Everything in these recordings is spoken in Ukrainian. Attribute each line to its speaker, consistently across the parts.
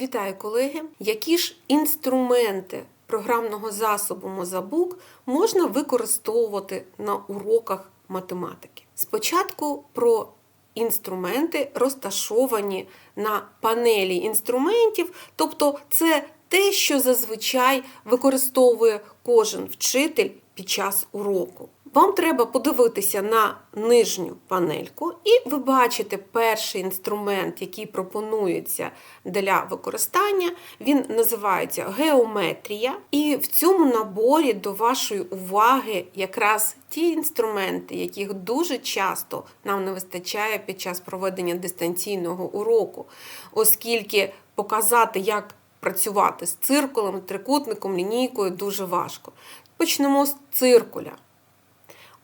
Speaker 1: Вітаю, колеги! Які ж інструменти програмного засобу Мозабук можна використовувати на уроках математики? Спочатку про інструменти, розташовані на панелі інструментів, тобто це те, що зазвичай використовує кожен вчитель під час уроку. Вам треба подивитися на нижню панельку, і ви бачите перший інструмент, який пропонується для використання. Він називається геометрія. І в цьому наборі до вашої уваги якраз ті інструменти, яких дуже часто нам не вистачає під час проведення дистанційного уроку, оскільки показати, як працювати з циркулем, трикутником, лінійкою дуже важко. Почнемо з циркуля.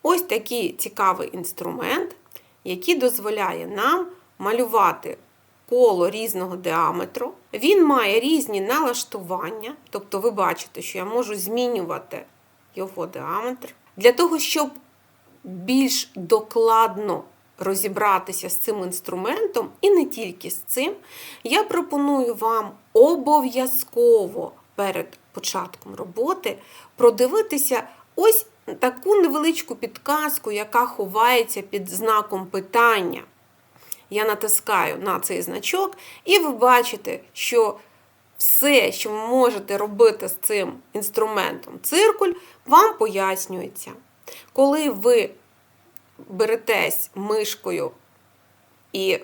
Speaker 1: Ось такий цікавий інструмент, який дозволяє нам малювати коло різного діаметру. Він має різні налаштування, тобто ви бачите, що я можу змінювати його діаметр. Для того, щоб більш докладно розібратися з цим інструментом, і не тільки з цим, я пропоную вам обов'язково перед початком роботи продивитися ось таку невеличку підказку, яка ховається під знаком питання. Я натискаю на цей значок, і ви бачите, що все, що ви можете робити з цим інструментом циркуль, вам пояснюється. Коли ви беретесь мишкою і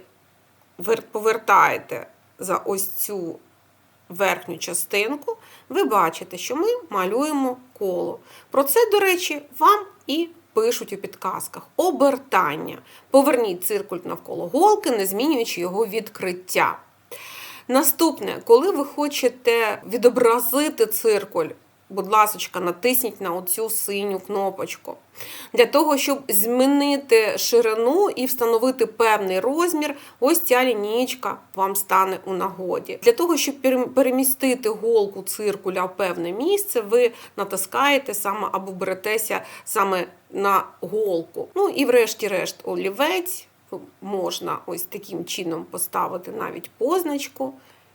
Speaker 1: повертаєте за ось цю верхню частинку, ви бачите, що ми малюємо коло. Про це, до речі, вам і пишуть у підказках. Обертання. Поверніть циркуль навколо голки, не змінюючи його відкриття. Наступне, коли ви хочете відобразити циркуль, будь ласка, натисніть на оцю синю кнопочку. Для того, щоб змінити ширину і встановити певний розмір, ось ця лінійка вам стане у нагоді. Для того, щоб перемістити голку циркуля в певне місце, ви натискаєте саме або беретеся саме на голку. Ну і врешті-решт олівець. Можна ось таким чином поставити навіть позначку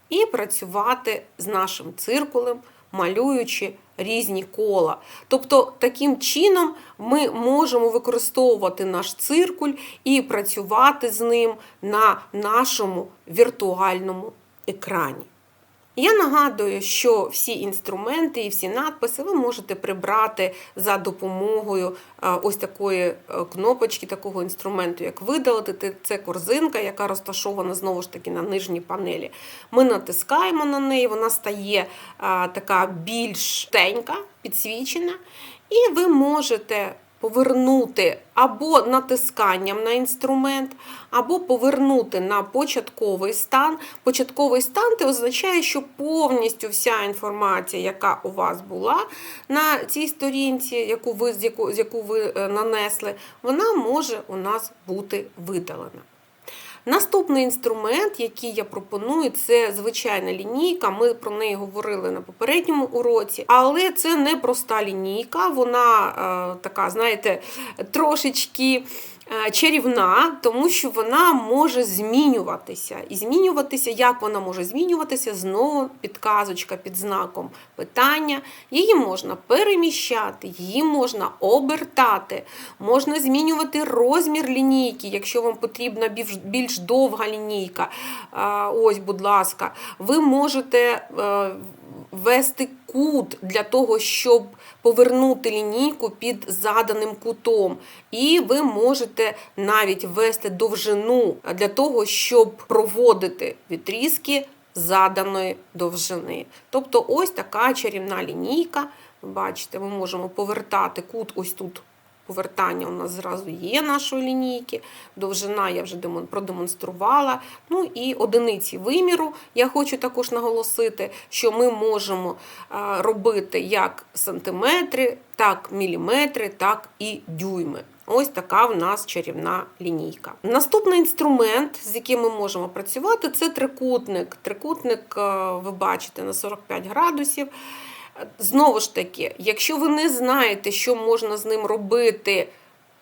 Speaker 1: і працювати з нашим циркулем, малюючи різні кола. Тобто, таким чином ми можемо використовувати наш циркуль і працювати з ним на нашому віртуальному екрані. Я нагадую, що всі інструменти і всі надписи ви можете прибрати за допомогою ось такої кнопочки, такого інструменту, як видалити. Це корзинка, яка розташована знову ж таки на нижній панелі. Ми натискаємо на неї, вона стає така більш тенька, підсвічена, і ви можете повернути або натисканням на інструмент, або повернути на початковий стан. Початковий стан це означає, що повністю вся інформація, яка у вас була на цій сторінці, яку ви, з яку, з яку ви е, нанесли, вона може у нас бути видалена. Наступний інструмент, який я пропоную, це звичайна лінійка. Ми про неї говорили на попередньому уроці, але це не проста лінійка, вона е, така, знаєте, трошечки. Е, чарівна, тому що вона може змінюватися. І змінюватися, як вона може змінюватися, знову підказочка під знаком питання. Її можна переміщати, її можна обертати, можна змінювати розмір лінійки, якщо вам потрібна більш довга лінійка. Ось, будь ласка, ви можете е, ввести кут для того, щоб повернути лінійку під заданим кутом. І ви можете навіть ввести довжину для того, щоб проводити відрізки заданої довжини. Тобто ось така чарівна лінійка. Бачите, ми можемо повертати кут ось тут Повертання у нас зразу є нашої лінійки, довжина я вже продемонструвала. Ну і одиниці виміру я хочу також наголосити, що ми можемо робити як сантиметри, так міліметри, так і дюйми. Ось така в нас чарівна лінійка. Наступний інструмент, з яким ми можемо працювати, це трикутник. Трикутник, ви бачите, на 45 градусів. Знову ж таки, якщо ви не знаєте, що можна з ним робити е,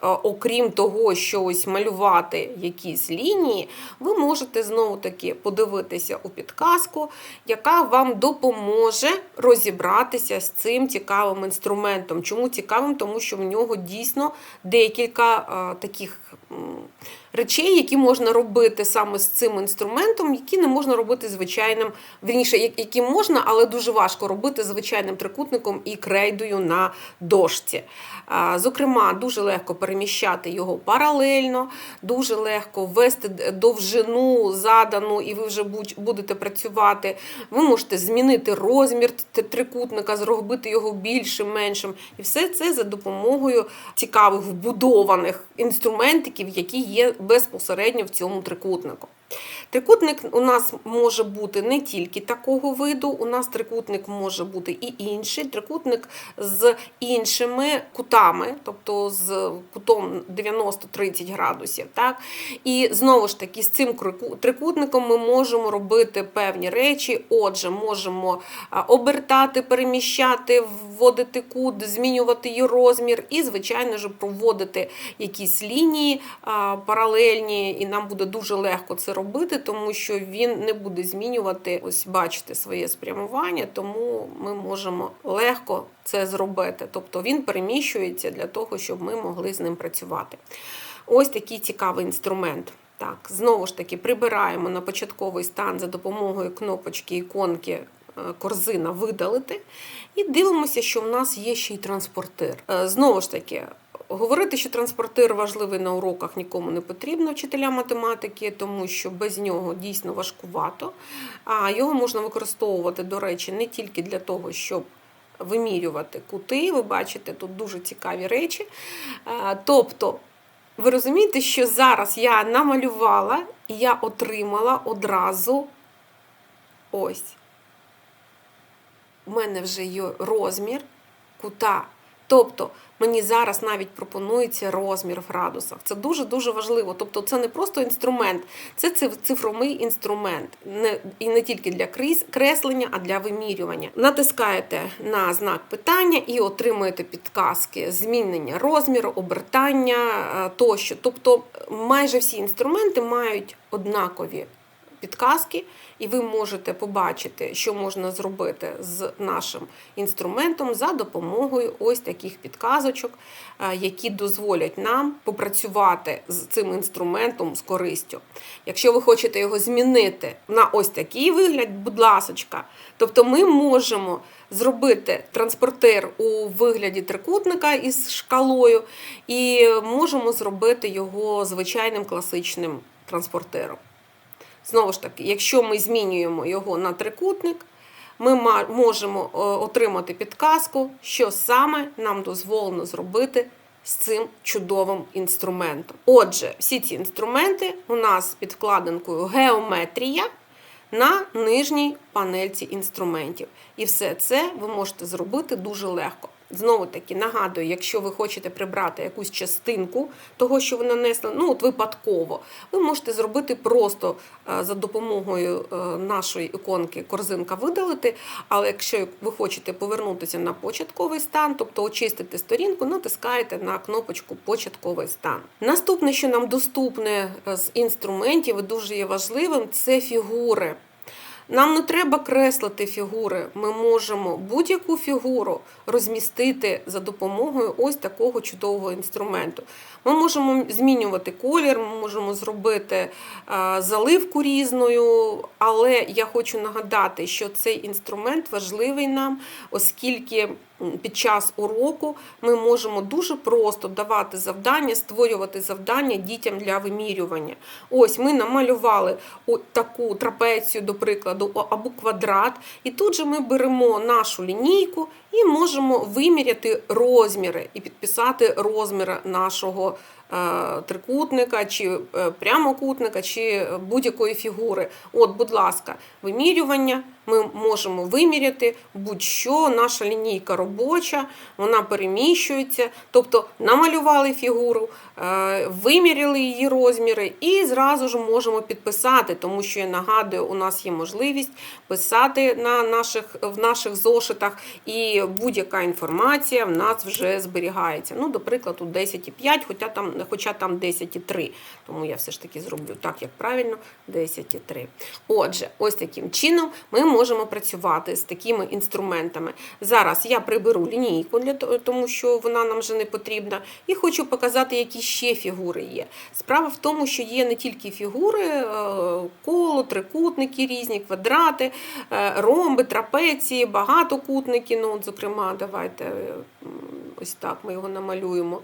Speaker 1: окрім того, що ось малювати якісь лінії, ви можете знову таки подивитися у підказку, яка вам допоможе розібратися з цим цікавим інструментом. Чому цікавим? Тому що в нього дійсно декілька е, таких речей, які можна робити саме з цим інструментом, які не можна робити звичайним, вірніше, які можна, але дуже важко робити звичайним трикутником і крейдою на дошці. Зокрема, дуже легко переміщати його паралельно, дуже легко ввести довжину задану, і ви вже будете працювати. Ви можете змінити розмір трикутника, зробити його більшим, меншим. І все це за допомогою цікавих вбудованих інструментиків, які є безпосередньо в цьому трикутнику. Трикутник у нас може бути не тільки такого виду, у нас трикутник може бути і інший, трикутник з іншими кутами, тобто з кутом 90-30 градусів. Так? І знову ж таки, з цим трикутником ми можемо робити певні речі. Отже, можемо обертати, переміщати, вводити кут, змінювати її розмір, і, звичайно ж, проводити якісь лінії паралельні, і нам буде дуже легко це робити, тому що він не буде змінювати, ось бачите, своє спрямування, тому ми можемо легко це зробити. Тобто він переміщується для того, щоб ми могли з ним працювати. Ось такий цікавий інструмент. Так, знову ж таки, прибираємо на початковий стан за допомогою кнопочки іконки е, корзина видалити. І дивимося, що в нас є ще й транспортир. Е, Знову ж таки, говорити, що транспортир важливий на уроках нікому не потрібно, вчителям математики, тому що без нього дійсно важкувато. А його можна використовувати, до речі, не тільки для того, щоб вимірювати кути. Ви бачите, тут дуже цікаві речі. Тобто, ви розумієте, що зараз я намалювала і я отримала одразу ось. У мене вже є розмір кута. Тобто мені зараз навіть пропонується розмір в градусах. Це дуже-дуже важливо. Тобто це не просто інструмент, це циф- цифровий інструмент. Не, і не тільки для креслення, а для вимірювання. Натискаєте на знак питання і отримуєте підказки змінення розміру, обертання е, тощо. Тобто майже всі інструменти мають однакові підказки, і ви можете побачити, що можна зробити з нашим інструментом за допомогою ось таких підказочок, е, які дозволять нам попрацювати з цим інструментом з користю. Якщо ви хочете його змінити на ось такий вигляд, будь ласочка, тобто ми можемо зробити транспортир у вигляді трикутника із шкалою, і можемо зробити його звичайним класичним транспортиром. Знову ж таки, якщо ми змінюємо його на трикутник, ми можемо е, отримати підказку, що саме нам дозволено зробити з цим чудовим інструментом. Отже, всі ці інструменти у нас під вкладинкою геометрія на нижній панельці інструментів. І все це ви можете зробити дуже легко. Знову таки нагадую, якщо ви хочете прибрати якусь частинку того, що ви нанесли, ну от випадково, ви можете зробити просто е, за допомогою е, нашої іконки корзинка видалити. Але якщо ви хочете повернутися на початковий стан, тобто очистити сторінку, натискаєте на кнопочку Початковий стан. Наступне, що нам доступне е, з інструментів і дуже є важливим, це фігури. Нам не треба креслити фігури. Ми можемо будь-яку фігуру розмістити за допомогою ось такого чудового інструменту. Ми можемо змінювати колір, ми можемо зробити е, заливку різною, але я хочу нагадати, що цей інструмент важливий нам, оскільки під час уроку ми можемо дуже просто давати завдання, створювати завдання дітям для вимірювання. Ось ми намалювали таку трапецію, до прикладу, або квадрат, і тут же ми беремо нашу лінійку і можемо виміряти розміри і підписати розміри нашого е, трикутника, чи е, прямокутника, чи будь-якої фігури. От, будь ласка, вимірювання. Ми можемо виміряти будь-що, наша лінійка робоча, вона переміщується. Тобто намалювали фігуру, е, виміряли її розміри і зразу ж можемо підписати, тому що я нагадую, у нас є можливість писати на наших, в наших зошитах, і будь-яка інформація в нас вже зберігається. Ну, до прикладу, 10,5, хоча там, хоча там 10,3. Тому я все ж таки зроблю так, як правильно, 10,3. Отже, ось таким чином ми можемо працювати з такими інструментами. Зараз я приберу лінійку, для тому що вона нам вже не потрібна, і хочу показати, які ще фігури є. Справа в тому, що є не тільки фігури, е, коло, трикутники різні, квадрати, е, ромби, трапеції, багатокутники. Ну, зокрема, давайте ось так ми його намалюємо.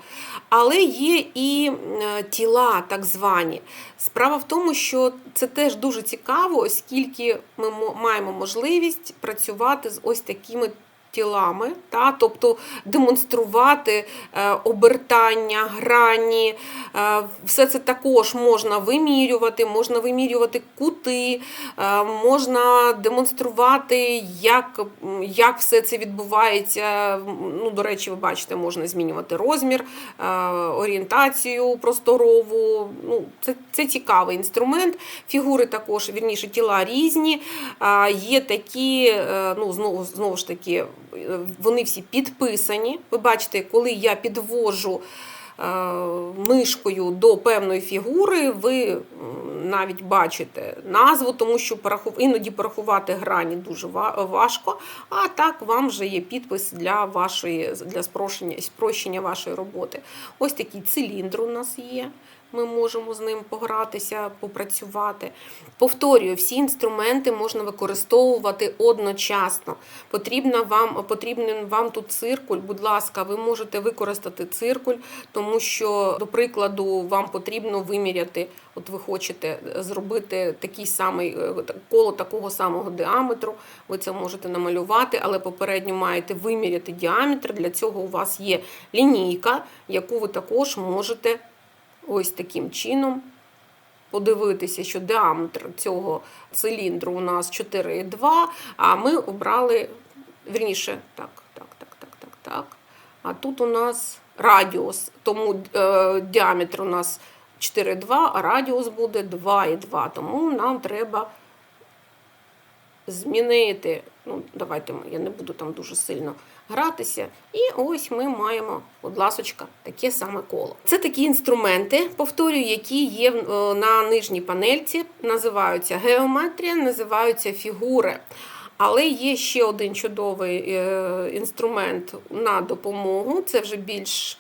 Speaker 1: Але є і е, тіла, так звані. Справа в тому, що це теж дуже цікаво, оскільки ми маємо можливість працювати з ось такими. Тілами, та, тобто демонструвати е, обертання, грані, е, все це також можна вимірювати, можна вимірювати кути, е, можна демонструвати, як, як все це відбувається. Ну, до речі, ви бачите, можна змінювати розмір, орієнтацію просторову. Ну, це, це цікавий інструмент. Фігури також, вірніше, тіла різні. Є такі, ну, знову, знову ж таки, вони всі підписані. Ви бачите, коли я підвожу е, мишкою до певної фігури, ви навіть бачите назву, тому що іноді порахувати грані дуже важко. А так вам вже є підпис для вашої для спрощення, спрощення вашої роботи. Ось такий циліндр у нас є. Ми можемо з ним погратися, попрацювати. Повторюю, всі інструменти можна використовувати одночасно. Потрібна вам, потрібен вам тут циркуль. Будь ласка, ви можете використати циркуль, тому що, до прикладу, вам потрібно виміряти, от ви хочете зробити такий самий е, коло такого самого діаметру. Ви це можете намалювати, але попередньо маєте виміряти діаметр. Для цього у вас є лінійка, яку ви також можете ось таким чином подивитися, що діаметр цього циліндру у нас 4,2, а ми обрали, вірніше, так, так, так, так, так, так. А тут у нас радіус, тому е, діаметр у нас 4,2, а радіус буде 2,2. Тому нам треба змінити. Ну, давайте я не буду там дуже сильно гратися. І ось ми маємо, будь ласочка, таке саме коло. Це такі інструменти, повторюю, які є е, на нижній панельці, називаються геометрія, називаються фігури. Але є ще один чудовий е, інструмент на допомогу. Це вже більш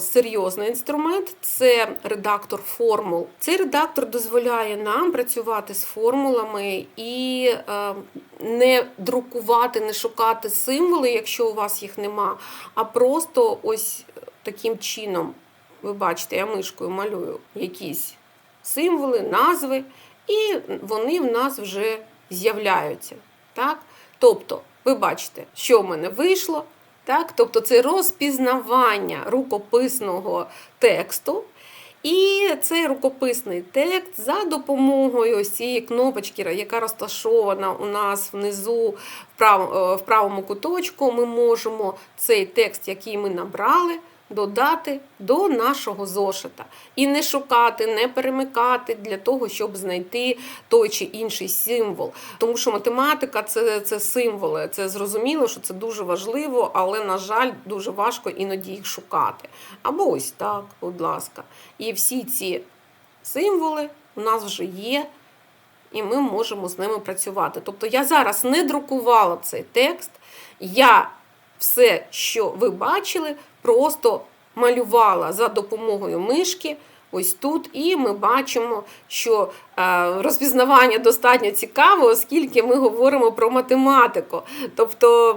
Speaker 1: серйозний інструмент це редактор формул. Цей редактор дозволяє нам працювати з формулами і е, не друкувати, не шукати символи, якщо у вас їх нема, а просто ось таким чином, ви бачите, я мишкою малюю якісь символи, назви, і вони в нас вже з'являються. Так? Тобто, ви бачите, що в мене вийшло. Так? Тобто це розпізнавання рукописного тексту. І цей рукописний текст за допомогою цієї кнопочки, яка розташована у нас внизу правому, в правому куточку, ми можемо цей текст, який ми набрали, додати до нашого зошита. І не шукати, не перемикати для того, щоб знайти той чи інший символ. Тому що математика це, це символи. Це зрозуміло, що це дуже важливо, але, на жаль, дуже важко іноді їх шукати. Або ось так, будь ласка. І всі ці символи у нас вже є. І ми можемо з ними працювати. Тобто я зараз не друкувала цей текст, я все, що ви бачили, просто малювала за допомогою мишки. Ось тут, і ми бачимо, що е, розпізнавання достатньо цікаве, оскільки ми говоримо про математику. Тобто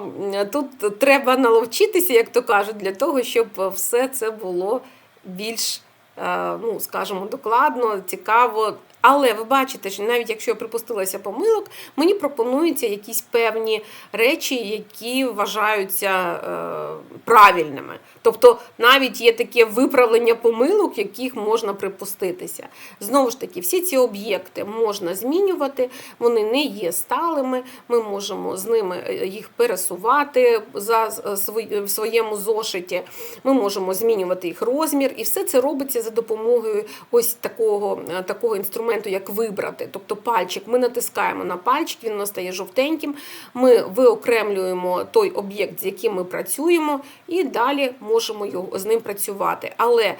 Speaker 1: тут треба наловчитися, як то кажуть, для того, щоб все це було більш, е, ну, скажімо, докладно, цікаво Але ви бачите, що навіть якщо я припустилася помилок, мені пропонуються якісь певні речі, які вважаються е, правильними. Тобто навіть є таке виправлення помилок, яких можна припуститися. Знову ж таки, всі ці об'єкти можна змінювати, вони не є сталими. Ми можемо з ними е, їх пересувати за е, в своєму зошиті. Ми можемо змінювати їх розмір, і все це робиться за допомогою ось такого, е, такого інструменту, як вибрати. Тобто пальчик. Ми натискаємо на пальчик, він у нас стає жовтеньким. Ми виокремлюємо той об'єкт, з яким ми працюємо, і далі можемо його з ним працювати. Але е,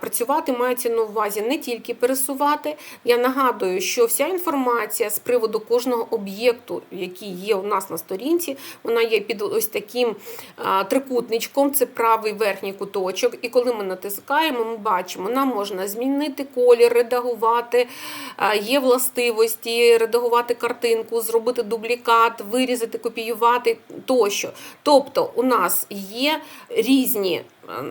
Speaker 1: працювати мається на увазі не тільки пересувати. Я нагадую, що вся інформація з приводу кожного об'єкту, який є у нас на сторінці, вона є під ось таким трикутничком, це правий верхній куточок. І коли ми натискаємо, ми бачимо, нам можна змінити колір, редагувати, є властивості, редагувати картинку, зробити дублікат, вирізати, копіювати тощо. Тобто у нас є різні. А,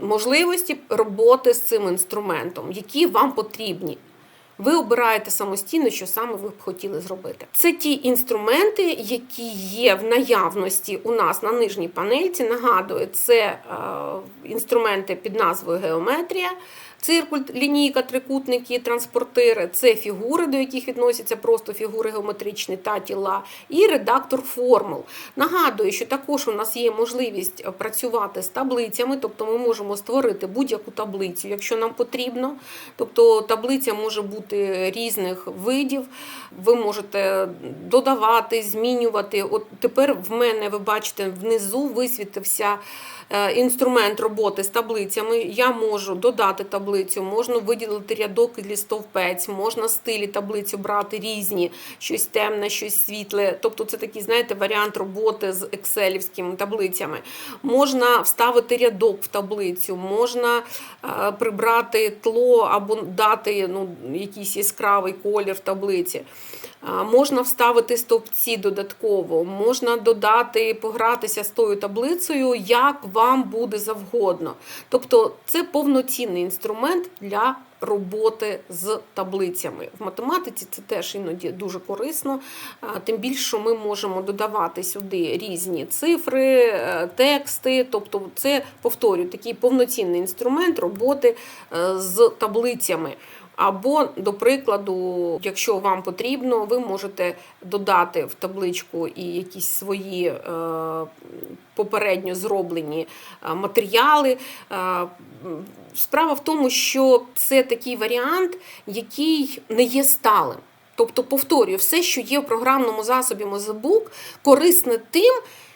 Speaker 1: Можливості роботи з цим інструментом, які вам потрібні. Ви обираєте самостійно, що саме ви б хотіли зробити. Це ті інструменти, які є в наявності у нас на нижній панельці. Нагадую, це е, інструменти під назвою геометрія, циркуль, лінійка, трикутники, транспортири, це фігури, до яких відносяться просто фігури геометричні та тіла, і редактор формул. Нагадую, що також у нас є можливість працювати з таблицями, тобто ми можемо створити будь-яку таблицю, якщо нам потрібно. Тобто таблиця може бути різних видів. Ви можете додавати, змінювати. От тепер в мене, ви бачите, внизу висвітився інструмент роботи з таблицями. Я можу додати таблицю, можна виділити рядок і стовпець, можна стилі таблицю брати різні, щось темне, щось світле. Тобто це такий, знаєте, варіант роботи з екселівськими таблицями. Можна вставити рядок в таблицю, можна е, прибрати тло або дати ну, якийсь яскравий колір таблиці. Можна вставити стовпці додатково, можна додати, погратися з тою таблицею, як вам буде завгодно. Тобто це повноцінний інструмент для роботи з таблицями. В математиці це теж іноді дуже корисно, тим більше що ми можемо додавати сюди різні цифри, е, тексти. Тобто, це повторюю, такий повноцінний інструмент роботи е, з таблицями. Або, до прикладу, якщо вам потрібно, ви можете додати в табличку і якісь свої е, попередньо зроблені е, матеріали. Е, Справа в тому, що це такий варіант, який не є сталим. Тобто, повторюю, все, що є в програмному засобі Mozebook, корисне тим,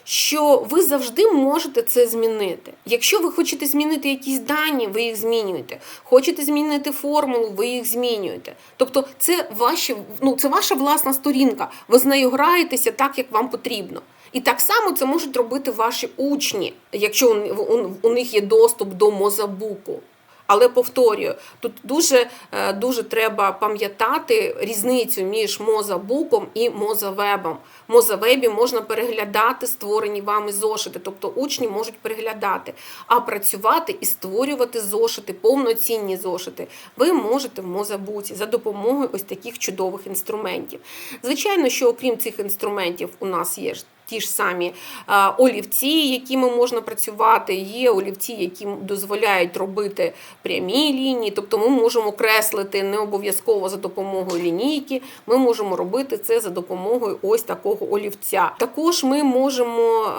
Speaker 1: що ви завжди можете це змінити. Якщо ви хочете змінити якісь дані, ви їх змінюєте. Хочете змінити формулу, ви їх змінюєте. Тобто, це ваші, ну, це ваша власна сторінка. Ви з нею граєтеся так, як вам потрібно. І так само це можуть робити ваші учні, якщо у- них є доступ до Мозабуку. Але повторюю, тут дуже, е, дуже треба пам'ятати різницю між мозабуком і мозавебом. В мозавебі можна переглядати створені вами зошити, тобто учні можуть переглядати, а працювати і створювати зошити, повноцінні зошити. Ви можете в мозабуці за допомогою ось таких чудових інструментів. Звичайно, що окрім цих інструментів, у нас є ті ж самі олівці, якими можна працювати. Є олівці, які дозволяють робити прямі лінії, тобто ми можемо креслити не обов'язково за допомогою лінійки, ми можемо робити це за допомогою ось такого олівця. Також ми можемо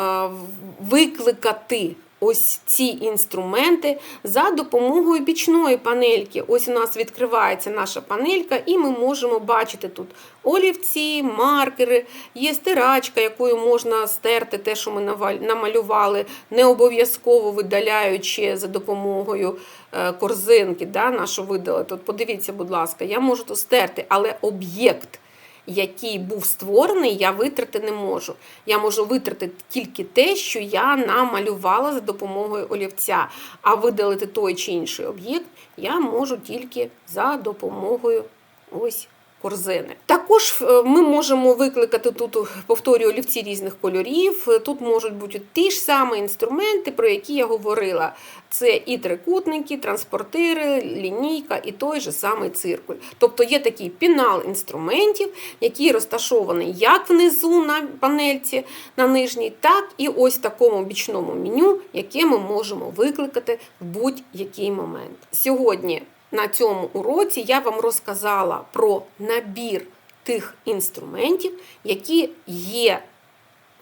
Speaker 1: викликати. Ось ці інструменти за допомогою бічної панельки. Ось у нас відкривається наша панелька, і ми можемо бачити тут олівці, маркери, є стирачка, якою можна стерти те, що ми намалювали, не обов'язково видаляючи за допомогою е, корзинки, да, нашу видали. Тут подивіться, будь ласка, я можу тут стерти, але об'єкт який був створений, я витрати не можу. Я можу витрати тільки те, що я намалювала за допомогою олівця, а видалити той чи інший об'єкт я можу тільки за допомогою ось корзини. Також е, ми можемо викликати тут, повторюю, олівці різних кольорів. Е, Тут можуть бути ті ж самі інструменти, про які я говорила. Це і трикутники, транспортири, лінійка, і той же самий циркуль. Тобто є такий пінал інструментів, який розташований як внизу на панельці на нижній, так і ось в такому бічному меню, яке ми можемо викликати в будь-який момент. Сьогодні на цьому уроці я вам розказала про набір тих інструментів, які є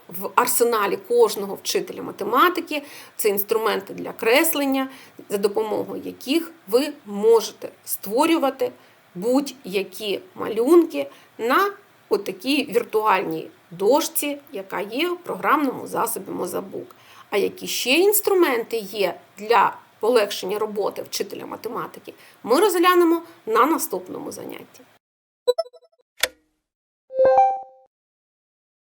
Speaker 1: в арсеналі кожного вчителя математики. Це інструменти для креслення, за допомогою яких ви можете створювати будь-які малюнки на отакій віртуальній дошці, яка є в програмному засобі Мозабук. А які ще інструменти є для полегшення роботи вчителя математики, ми розглянемо на наступному занятті.